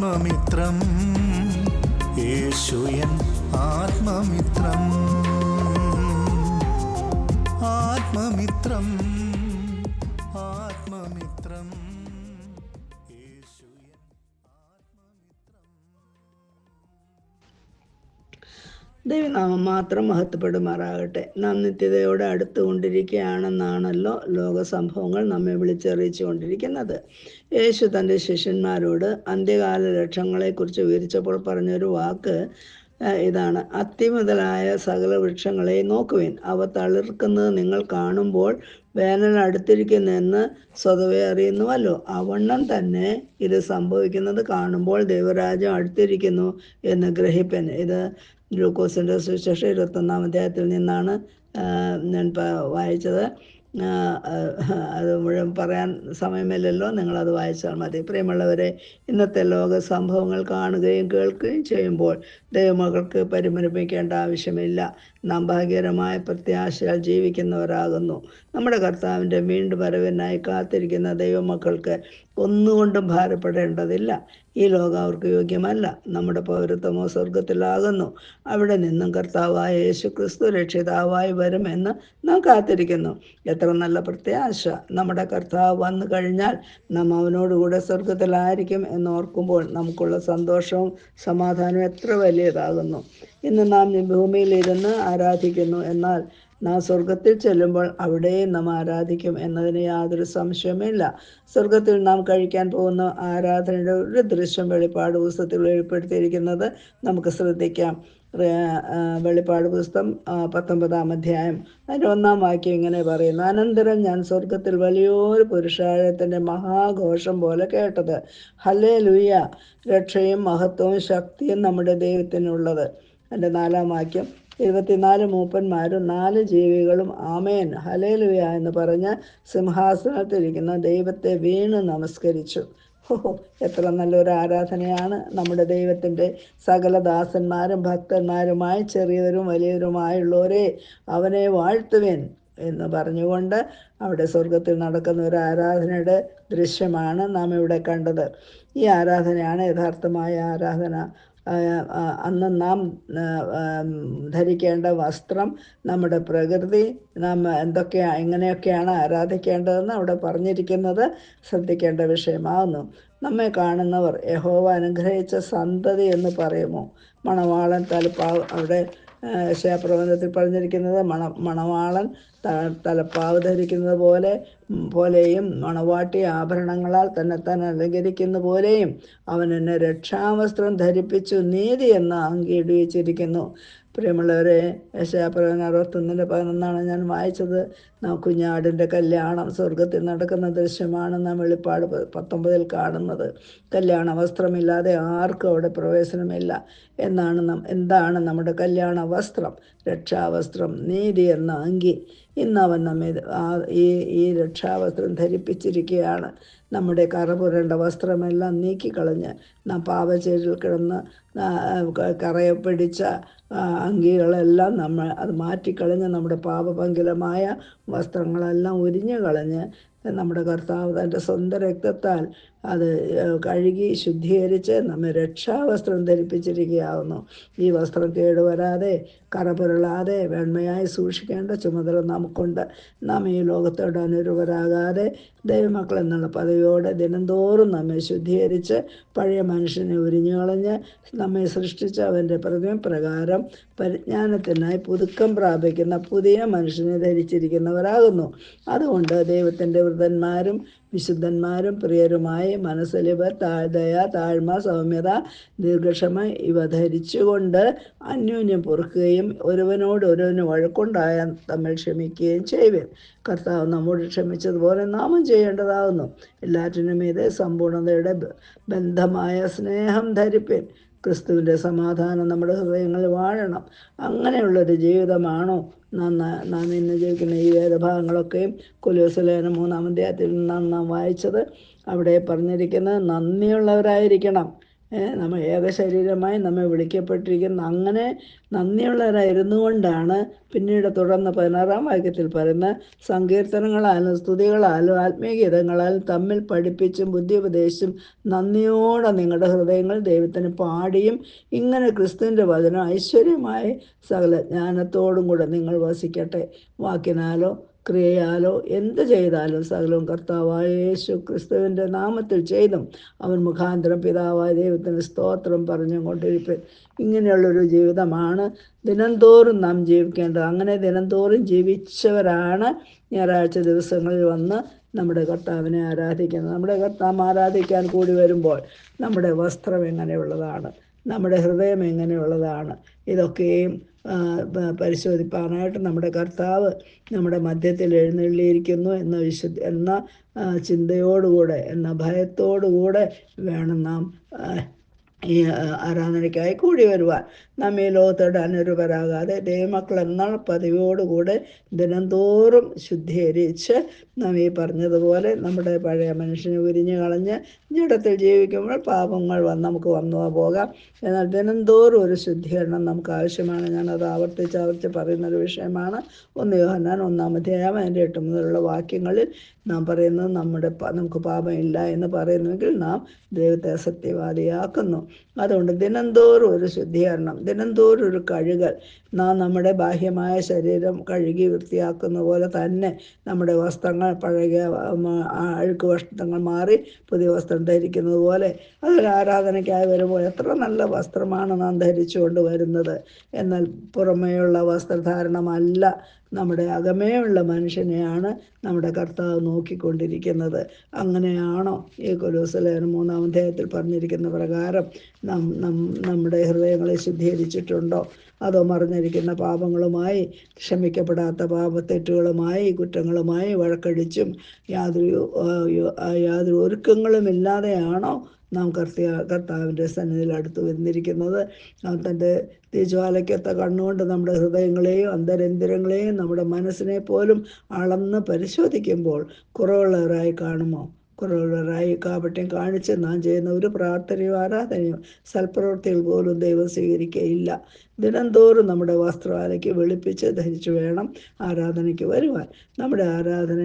ആത്മമിത്രം. യേശുയൻ ആത്മമിത്രം. ആത്മമിത്രം. ദൈവനാമം മാത്രം മഹത്വപ്പെടുമാറാകട്ടെ. നാം നിത്യതയോടെ അടുത്തുകൊണ്ടിരിക്കുകയാണെന്നാണല്ലോ ലോക സംഭവങ്ങൾ നമ്മെ വിളിച്ചറിയിച്ചു കൊണ്ടിരിക്കുന്നത് യേശു തന്റെ ശിഷ്യന്മാരോട് അന്ത്യകാല ലക്ഷങ്ങളെക്കുറിച്ച് വിവരിച്ചപ്പോൾ പറഞ്ഞൊരു വാക്ക് ഇതാണ്. അത്തി മുതലായ സകല വൃക്ഷങ്ങളെ നോക്കുവിൻ. അവ തളിർക്കുന്നത് നിങ്ങൾ കാണുമ്പോൾ വേനൽ അടുത്തിരിക്കുന്നെന്ന് സ്വതവേ അറിയുന്നുവല്ലോ. അവണ്ണം തന്നെ ഇത് സംഭവിക്കുന്നത് കാണുമ്പോൾ ദൈവരാജ്യം അടുത്തിരിക്കുന്നു എന്ന് ഗ്രഹിപ്പൻ. ഇത് ഗ്ലൂക്കോസിന്റെ സുവിശേഷം ഇരുപത്തൊന്നാം അധ്യായത്തിൽ നിന്നാണ് ഞാൻ വായിച്ചത്. അത് മുഴുവൻ പറയാൻ സമയമില്ലല്ലോ. നിങ്ങളത് വായിച്ചാൽ മതി. പ്രിയമുള്ളവരെ ഇന്നത്തെ ലോക സംഭവങ്ങൾ കാണുകയും കേൾക്കുകയും ചെയ്യുമ്പോൾ ദൈവമകൾക്ക് പരിമരിപ്പിക്കേണ്ട ആവശ്യമില്ല. നാം ഭാഗ്യകരമായ പ്രത്യാശയാൽ ജീവിക്കുന്നവരാകുന്നു. നമ്മുടെ കർത്താവിന്റെ വീണ്ടും വരവിനായി കാത്തിരിക്കുന്ന ദൈവമക്കൾക്ക് ഒന്നുകൊണ്ടും ഭാരപ്പെടേണ്ടതില്ല. ഈ ലോകം അവർക്ക് യോഗ്യമല്ല. നമ്മുടെ പൗരത്വമോ സ്വർഗത്തിലാകുന്നു അവിടെ നിന്നും കർത്താവായ യേശു ക്രിസ്തു രക്ഷിതാവായി വരുമെന്ന് നാം കാത്തിരിക്കുന്നു. എത്ര നല്ല പ്രത്യാശ. നമ്മുടെ കർത്താവ് വന്നു കഴിഞ്ഞാൽ നാം അവനോടുകൂടെ സ്വർഗത്തിലായിരിക്കും എന്ന് ഓർക്കുമ്പോൾ നമുക്കുള്ള സന്തോഷവും സമാധാനവും എത്ര വലിയതാകുന്നു. ഇന്ന് നാം ഇരുന്ന് ആരാധിക്കുന്നു എന്നാൽ നാം സ്വർഗത്തിൽ ചെല്ലുമ്പോൾ അവിടെയും നാം ആരാധിക്കും എന്നതിന് യാതൊരു സംശയമില്ല സ്വർഗത്തിൽ നാം കഴിക്കാൻ പോകുന്ന ആരാധനയുടെ ഒരു ദൃശ്യം വെളിപ്പാട് പുസ്തകത്തിൽ വെളിപ്പെടുത്തിയിരിക്കുന്നത് നമുക്ക് ശ്രദ്ധിക്കാം. വെളിപ്പാട് പുസ്തകം പത്തൊമ്പതാം അധ്യായം. അതിന്റെ ഒന്നാം വാക്യം ഇങ്ങനെ പറയുന്നു. അനന്തരം ഞാൻ സ്വർഗത്തിൽ വലിയൊരു പുരുഷാരത്തിന്റെ മഹാഘോഷം പോലെ കേട്ടത്. ഹലേ ലുയ രക്ഷയും മഹത്വവും ശക്തിയും നമ്മുടെ ദൈവത്തിനുള്ളത്. എന്റെ നാലാം വാക്യം. ഇരുപത്തിനാല് മൂപ്പന്മാരും നാല് ജീവികളും ആമേൻ. ഹലേലുയ എന്ന് പറഞ്ഞ് സിംഹാസനത്തിരിക്കുന്ന ദൈവത്തെ വീണ് നമസ്കരിച്ചു. ഓഹോ എത്ര നല്ലൊരു ആരാധനയാണ്. നമ്മുടെ ദൈവത്തിന്റെ സകല ദാസന്മാരും ഭക്തന്മാരുമായി ചെറിയവരും വലിയവരുമായുള്ളവരെ അവനെ വാഴ്ത്തുവേൻ എന്ന് പറഞ്ഞുകൊണ്ട് അവിടെ സ്വർഗത്തിൽ നടക്കുന്ന ഒരു ആരാധനയുടെ ദൃശ്യമാണ് നാം ഇവിടെ കണ്ടത്. ഈ ആരാധനയാണ് യഥാർത്ഥമായ ആരാധന. അന്ന് നാം ധരിക്കേണ്ട വസ്ത്രം നമ്മുടെ പ്രകൃതി നാം എന്തൊക്കെയാണ് എങ്ങനെയൊക്കെയാണ് ആരാധിക്കേണ്ടതെന്ന് അവിടെ പറഞ്ഞിരിക്കുന്നത് ശ്രദ്ധിക്കേണ്ട വിഷയമാകുന്നു നമ്മെ കാണുന്നവർ യഹോവ അനുഗ്രഹിച്ച സന്തതി എന്ന് പറയുമോ? മണവാളൻ തലപ്പാവ് അവിടെ ശേപ്രബന്ധത്തിൽ പറഞ്ഞിരിക്കുന്നത് മണ മണവാളൻ തലപ്പാവ് ധരിക്കുന്നത് പോലെ പോലെയും മണവാട്ടി ആഭരണങ്ങളാൽ തന്നെ താൻ അലങ്കരിക്കുന്ന പോലെയും അവൻ എന്നെ രക്ഷാവസ്ത്രം ധരിപ്പിച്ചു നീതി എന്ന അംഗീകരിച്ചിരിക്കുന്നു. പ്രിയമുള്ളവരെ യശാപ്രവൻ അറുപത്തൊന്നിന്റെ പതിനൊന്നാണ് ഞാൻ വായിച്ചത്. കുഞ്ഞാടിന്റെ കല്യാണം സ്വർഗത്തിൽ നടക്കുന്ന ദൃശ്യമാണ് നാം വെളിപ്പാട് പത്തൊമ്പതിൽ കാണുന്നത്. കല്യാണ വസ്ത്രമില്ലാതെ ആർക്കും അവിടെ പ്രവേശനമില്ല. എന്നാണ് നം എന്താണ് നമ്മുടെ കല്യാണ വസ്ത്രം? രക്ഷാവസ്ത്രം നീതി എന്ന അങ്കി ഇന്ന് അവൻ നമ്മെ ഈ ഈ രക്ഷാവസ്ത്രം ധരിപ്പിച്ചിരിക്കുകയാണ്. നമ്മുടെ കറപുരണ്ട വസ്ത്രമെല്ലാം നീക്കിക്കളഞ്ഞ് നാം പാവച്ചേരിൽ കിടന്ന് കറയെ പിടിച്ച അങ്കികളെല്ലാം നമ്മൾ അത് മാറ്റിക്കളഞ്ഞ് നമ്മുടെ പാപപങ്കിലമായ വസ്ത്രങ്ങളെല്ലാം ഉരിഞ്ഞു കളഞ്ഞ് നമ്മുടെ കർത്താവ് തന്റെ സ്വന്തം രക്തത്താൽ അത് കഴുകി ശുദ്ധീകരിച്ച് നമ്മെ രക്ഷാവസ്ത്രം ധരിപ്പിച്ചിരിക്കുകയാവുന്നു. ഈ വസ്ത്രം കേടുവരാതെ കറപുരളാതെ വെണ്മയായി സൂക്ഷിക്കേണ്ട ചുമതല നമുക്കുണ്ട്. നാം ഈ ലോകത്തോട് അനുരൂപരാകാതെ ദൈവമക്കൾ എന്നുള്ള പദവിയോടെ ദിനംതോറും നമ്മെ ശുദ്ധീകരിച്ച് പഴയ മനുഷ്യനെ ഉരിഞ്ഞു കളഞ്ഞ് നമ്മെ സൃഷ്ടിച്ച അവന്റെ പ്രതിമ പ്രകാരം പരിജ്ഞാനത്തിനായി പുതുക്കം പ്രാപിക്കുന്ന പുതിയ മനുഷ്യനെ ധരിച്ചിരിക്കുന്നവരാകുന്നു. അതുകൊണ്ട് ദൈവത്തിന്റെ വൃതന്മാരും വിശുദ്ധന്മാരും പ്രിയരുമായ മനസ്സലിവ് താഴ്ദയ താഴ്മ സൗമ്യത ദീർഘക്ഷമ ഇവ ധരിച്ചുകൊണ്ട് അന്യോന്യം പൊറുക്കുകയും ഒരുവനോട് ഒരുവന് വഴക്കുണ്ടായ തമ്മിൽ ക്ഷമിക്കുകയും ചെയ്യുവൻ. കർത്താവ് നമ്മോട് ക്ഷമിച്ചതുപോലെ നാമും ചെയ്യേണ്ടതാകുന്നു എല്ലാറ്റിനും ഇത് സമ്പൂർണതയുടെ ബന്ധമായ സ്നേഹം ധരിപ്പിൻ. ക്രിസ്തുവിന്റെ സമാധാനം നമ്മുടെ ഹൃദയങ്ങളിൽ വാഴണം. അങ്ങനെയുള്ളൊരു ജീവിതമാണോ? നാം ന- ഇന്ന് ജീവിക്കുന്ന ഈ വേദഭാഗങ്ങളൊക്കെയും കുലോസലേന മൂന്നാം അധ്യായത്തിൽ നിന്നാണ് നാം വായിച്ചത്. അവിടെ പറഞ്ഞിരിക്കുന്നത് നന്ദിയുള്ളവരായിരിക്കണം. നമ്മൾ ഏക ശരീരമായി നമ്മെ വിളിക്കപ്പെട്ടിരിക്കുന്ന അങ്ങനെ നന്ദിയുള്ളവരായിരുന്നു കൊണ്ടാണ് പിന്നീട് തുടർന്ന് പതിനാറാം വാക്യത്തിൽ പറയുന്ന സങ്കീർത്തനങ്ങളാലും സ്തുതികളാലും ആത്മീയഗീതങ്ങളാലും തമ്മിൽ പഠിപ്പിച്ചും ബുദ്ധി ഉപദേശിച്ചും നന്ദിയോടെ നിങ്ങളുടെ ഹൃദയങ്ങൾ ദൈവത്തിന് പാടിയും ഇങ്ങനെ ക്രിസ്തുവിന്റെ വചനം ഐശ്വര്യമായി സകല ജ്ഞാനത്തോടും കൂടെ നിങ്ങൾ വസിക്കട്ടെ. വാക്കിനാലോ ക്രിയയാലോ എന്ത് ചെയ്താലും സകലവും കർത്താവായ യേശു ക്രിസ്തുവിന്റെ നാമത്തിൽ ചെയ്തും അവൻ മുഖാന്തരം പിതാവായ ദൈവത്തിന് സ്തോത്രം പറഞ്ഞും കൊണ്ടിരിപ്പ് ഇങ്ങനെയുള്ളൊരു ജീവിതമാണ് ദിനംതോറും നാം ജീവിക്കേണ്ടത്. അങ്ങനെ ദിനംതോറും ജീവിച്ചവരാണ് ഞായറാഴ്ച ദിവസങ്ങളിൽ വന്ന് നമ്മുടെ കർത്താവിനെ ആരാധിക്കുന്നത്. നമ്മുടെ കർത്താവ് ആരാധിക്കാൻ കൂടി വരുമ്പോൾ നമ്മുടെ വസ്ത്രം എങ്ങനെയുള്ളതാണ്? നമ്മുടെ ഹൃദയം എങ്ങനെയുള്ളതാണ്? ഇതൊക്കെയും പരിശോധിപ്പാനായിട്ട് നമ്മുടെ കർത്താവ് നമ്മുടെ മധ്യത്തിൽ എഴുന്നള്ളിയിരിക്കുന്നു എന്ന വിശു എന്ന ചിന്തയോടുകൂടെ എന്ന ഭയത്തോടുകൂടെ വേണം നാം ഈ ആരാധനയ്ക്കായി കൂടി വരുവാൻ. നാം ഈ ലോകത്തോട് അനുരൂപരാകാതെ ദൈവമക്കൾ എന്നാൽ പതിവോടുകൂടെ ദിനംതോറും ശുദ്ധീകരിച്ച് നാം ഈ പറഞ്ഞതുപോലെ നമ്മുടെ പഴയ മനുഷ്യനെ ഉരിഞ്ഞു കളഞ്ഞ് ജഡത്തിൽ ജീവിക്കുമ്പോൾ പാപങ്ങൾ വന്ന് നമുക്ക് വന്നു പോകാം. എന്നാൽ ദിനംതോറും ഒരു ശുദ്ധീകരണം നമുക്ക് ആവശ്യമാണ്. ഞാനത് ആവർത്തിച്ച് ആവർത്തിച്ച് പറയുന്ന ഒരു വിഷയമാണ്. ഒന്ന് യോഹന്നാൻ ഒന്നാം അധ്യായം അതിന്റെ എട്ട് മുതലുള്ള വാക്യങ്ങളിൽ നാം പറയുന്നത് നമ്മുടെ നമുക്ക് പാപമില്ല എന്ന് പറയുന്നുവെങ്കിൽ നാം ദൈവത്തെ സത്യവാദിയാക്കുന്നു. അതുകൊണ്ട് ദിനംതോറും ഒരു ശുദ്ധീകരണം. ദിനംതോറും ഒരു കഴുകൽ. നാം നമ്മുടെ ബാഹ്യമായ ശരീരം കഴുകി വൃത്തിയാക്കുന്ന പോലെ തന്നെ നമ്മുടെ വസ്ത്രങ്ങൾ പഴകിയ അഴുക്ക് വസ്ത്രങ്ങൾ മാറി പുതിയ വസ്ത്രം ധരിക്കുന്നത് പോലെ അതൊരു ആരാധനയ്ക്കായി വരുമ്പോൾ എത്ര നല്ല വസ്ത്രമാണ് നാം ധരിച്ചുകൊണ്ട് വരുന്നത്. എന്നാൽ പുറമേയുള്ള വസ്ത്രധാരണമല്ല നമ്മുടെ അകമേയുള്ള മനുഷ്യനെയാണ് നമ്മുടെ കർത്താവ് നോക്കിക്കൊണ്ടിരിക്കുന്നത്. അങ്ങനെയാണോ? ഈ കൊലൂസലേഖനം മൂന്നാം അധ്യായത്തിൽ പറഞ്ഞിരിക്കുന്ന പ്രകാരം നാം നമ്മുടെ ഹൃദയങ്ങളെ ശുദ്ധീകരിച്ചിട്ടുണ്ടോ? അതോ മറിഞ്ഞിരിക്കുന്ന പാപങ്ങളുമായി ക്ഷമിക്കപ്പെടാത്ത പാപത്തെറ്റുകളുമായി കുറ്റങ്ങളുമായി വഴക്കടിച്ചും യാതൊരു യാതൊരു ഒരുക്കങ്ങളുമില്ലാതെയാണോ നാം കർത്തിയ കർത്താവിന്റെ സന്നിധിയിൽ അടുത്ത് വന്നിരിക്കുന്നത്. അവൻ തന്റെ തേജ്വാലയ്ക്കൊത്ത കണ്ണുകൊണ്ട് നമ്മുടെ ഹൃദയങ്ങളെയും അന്തരന്തിരങ്ങളെയും നമ്മുടെ മനസ്സിനെ പോലും അളന്ന് പരിശോധിക്കുമ്പോൾ കുറവുള്ളവരായി കാണുമോ? കുറവുള്ളവരായി കാപട്യം കാണിച്ച് നാം ചെയ്യുന്ന ഒരു പ്രാർത്ഥനയും ആരാധനയും സൽപ്രവൃത്തികൾ പോലും ദൈവം സ്വീകരിക്കുകയില്ല. ദിനംതോറും നമ്മുടെ വസ്ത്രവാലയ്ക്ക് വെളുപ്പിച്ച് ധരിച്ചു വേണം ആരാധനയ്ക്ക് വരുവാൻ. നമ്മുടെ ആരാധന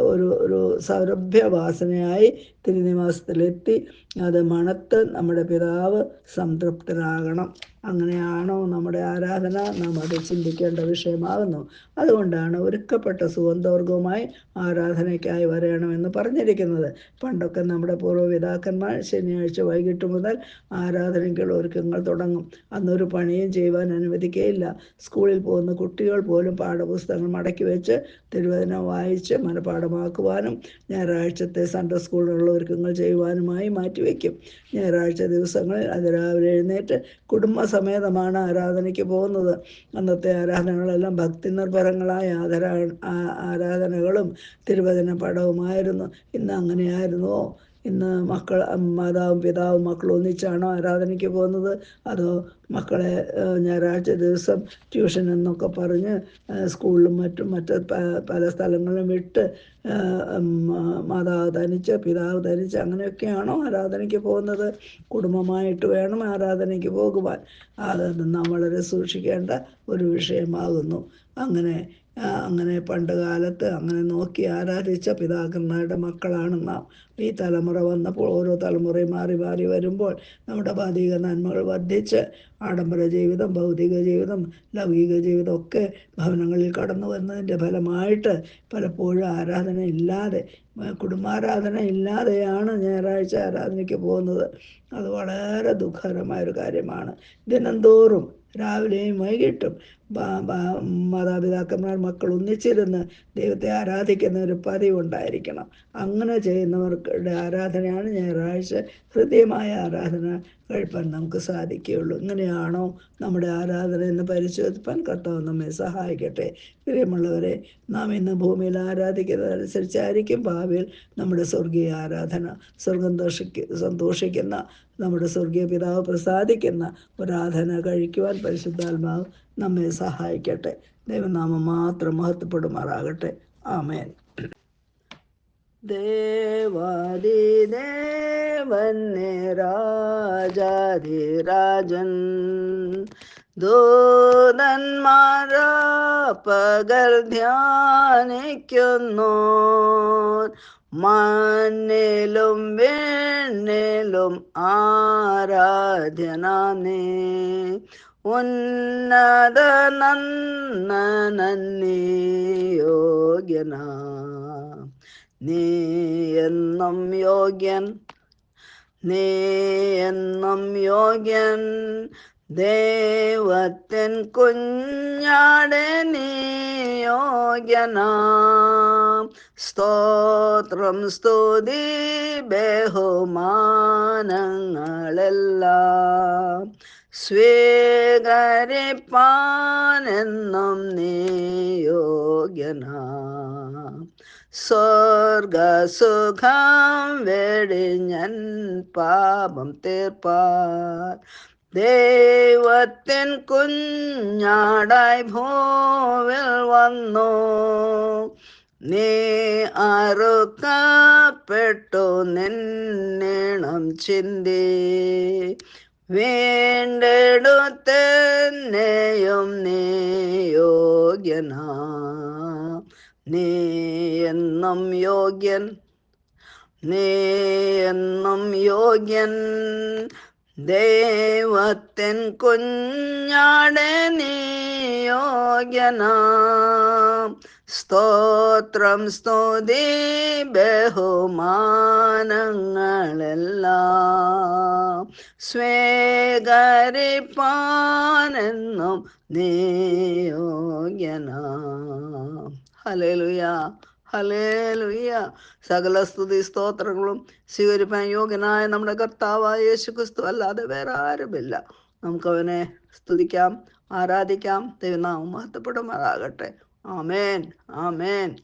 ഒരു ഒരു സൗരഭ്യവാസനയായി തിരുനിവാസത്തിലെത്തി. അത് മണത്ത് നമ്മുടെ പിതാവ് സംതൃപ്തനാകണം അങ്ങനെയാണോ നമ്മുടെ ആരാധന? നാം അത് ചിന്തിക്കേണ്ട വിഷയമാകുന്നു. അതുകൊണ്ടാണ് ഒരുക്കപ്പെട്ട സുഗന്ധവർഗവുമായി ആരാധനയ്ക്കായി വരണമെന്ന് പറഞ്ഞിരിക്കുന്നത്. പണ്ടൊക്കെ നമ്മുടെ പൂർവപിതാക്കന്മാർ ശനിയാഴ്ച വൈകിട്ട് മുതൽ ആരാധനയ്ക്കുള്ള ഒരുക്കങ്ങൾ തുടങ്ങും. അന്നൊരു പണിയും ചെയ്യുവാൻ അനുവദിക്കുകയില്ല സ്കൂളിൽ പോകുന്ന കുട്ടികൾ പോലും പാഠപുസ്തകങ്ങൾ മടക്കി വെച്ച് തിരുവചനം വായിച്ച് മനഃപാഠമാക്കുവാനും ഞായറാഴ്ചത്തെ സൺഡേ സ്കൂളിലുള്ള ഒരുക്കങ്ങൾ ചെയ്യുവാനുമായി മാറ്റിവെക്കും. ഞായറാഴ്ച ദിവസങ്ങളിൽ അതിരാവിലെ എഴുന്നേറ്റ് കുടുംബസമേതമാണ് ആരാധനയ്ക്ക് പോകുന്നത്. അന്നത്തെ ആരാധനകളെല്ലാം ഭക്തി നിർഭരങ്ങളായ ആരാധനകളും തിരുവചന പടവുമായിരുന്നു ഇന്ന് അങ്ങനെയായിരുന്നുവോ ഇന്ന് മക്കൾ മാതാവും പിതാവും മക്കളും ഒന്നിച്ചാണോ ആരാധനയ്ക്ക് പോകുന്നത്? അതോ മക്കളെ ഞായറാഴ്ച ദിവസം ട്യൂഷൻ എന്നൊക്കെ പറഞ്ഞ് സ്കൂളിലും മറ്റും മറ്റ് പല സ്ഥലങ്ങളിലും വിട്ട് മാതാവ് ധനിച്ച് പിതാവ് ധനിച്ച് അങ്ങനെയൊക്കെയാണോ ആരാധനയ്ക്ക് പോകുന്നത്? കുടുംബമായിട്ട് വേണം ആരാധനയ്ക്ക് പോകുവാൻ. അത് നാം വളരെ സൂക്ഷിക്കേണ്ട ഒരു വിഷയമാകുന്നു. അങ്ങനെ അങ്ങനെ പണ്ട് കാലത്ത് അങ്ങനെ നോക്കി ആരാധിച്ച പിതാക്കന്മാരുടെ മക്കളാണ് നാം. ഈ തലമുറ വന്നപ്പോൾ ഓരോ തലമുറയും മാറി മാറി വരുമ്പോൾ നമ്മുടെ ഭാതിക നന്മകൾ വർദ്ധിച്ച് ആഡംബര ജീവിതം ഭൗതിക ജീവിതം ലൗകിക ജീവിതം ഒക്കെ ഭവനങ്ങളിൽ കടന്നു വന്നതിന്റെ ഫലമായിട്ട് പലപ്പോഴും ആരാധന ഇല്ലാതെ കുടുംബാരാധന ഇല്ലാതെയാണ് ഞായറാഴ്ച ആരാധനയ്ക്ക് പോകുന്നത്. അത് വളരെ ദുഃഖകരമായ ഒരു കാര്യമാണ്. ദിനംതോറും രാവിലെയും വൈകിട്ടും മാതാപിതാക്കന്മാർ മക്കൾ ഒന്നിച്ചിരുന്ന് ദൈവത്തെ ആരാധിക്കുന്ന ഒരു പതിവുണ്ടായിരിക്കണം. അങ്ങനെ ചെയ്യുന്നവർക്കുടെ ആരാധനയാണ് ഞായറാഴ്ച. ഹൃദ്യമായ ആരാധന കഴിപ്പാൻ നമുക്ക് സാധിക്കുകയുള്ളൂ. ഇങ്ങനെയാണോ നമ്മുടെ ആരാധന എന്ന് പരിശോധിപ്പാൻ കർത്താവ് നമ്മെ സഹായിക്കട്ടെ. പ്രിയമുള്ളവരെ നാം ഇന്ന് ഭൂമിയിൽ ആരാധിക്കുന്നതനുസരിച്ചായിരിക്കും ഭാവിയിൽ നമ്മുടെ സ്വർഗീയ ആരാധന സ്വർഗം സന്തോഷിക്കുന്ന നമ്മുടെ സ്വർഗീയ പിതാവ് പ്രസാദിക്കുന്ന ഒരാധന കഴിക്കുവാൻ പരിശുദ്ധാത്മാവ് നമ്മെ സഹായിക്കട്ടെ. ദൈവനാമം മാത്രം മഹത്വപ്പെടുമാറാകട്ടെ. ആമേൻ. ദേവാദിദേവന്നെ രാജാതിരാജൻ ദൂതന്മാരാ പകൽ ധ്യാനിക്കുന്നു. മണ്ണിലും വെണ്ണിലും ആരാധ്യനാനേ ഉന്നത നന്ദനന്നി യോഗ്യന. നീ എന്നും യോഗ്യൻ. നീ എന്നും യോഗ്യൻ. ദൈവത്തിൻ കുഞ്ഞാടെ നീ യോഗ്യനാം സ്തോത്രം സ്തുതി ബഹുമാനങ്ങളെല്ലാം സ്വീകരിപ്പാനെന്നും നീ യോഗ്യനാം സ്വർഗസുഖം വെടിഞ്ഞൻ പാപം തീർപ്പാൻ ദൈവത്തിൻ കുഞ്ഞാടായി ഭൂവിൽ വന്നു. നീ അറുക്കപ്പെട്ടു നിന്നിണം ചിന്തി. വീണ്ടെടുത്തെന്നെയും നീ യോഗ്യനാ. നീ എന്നും യോഗ്യൻ. നീ എന്നും യോഗ്യൻ. ദൈവത്തിൻ കുഞ്ഞാടെ നീ യോഗ്യനാം സ്തോത്രം സ്തുതി ബഹുമാനങ്ങളെല്ലാം. സ്വേകരിപ്പാനെന്നും നീ ഹലലുയാ ഹലേലുയ്യ സകല സ്തുതി സ്തോത്രങ്ങളും സ്വീകരിപ്പാൻ യോഗ്യനായ നമ്മുടെ കർത്താവായ യേശു ക്രിസ്തു അല്ലാതെ വേറെ ആരുമില്ല. നമുക്കവനെ സ്തുതിക്കാം ആരാധിക്കാം. ദൈവനാമം മഹത്വപ്പെടുമാറാകട്ടെ. ആമേൻ ആമേൻ.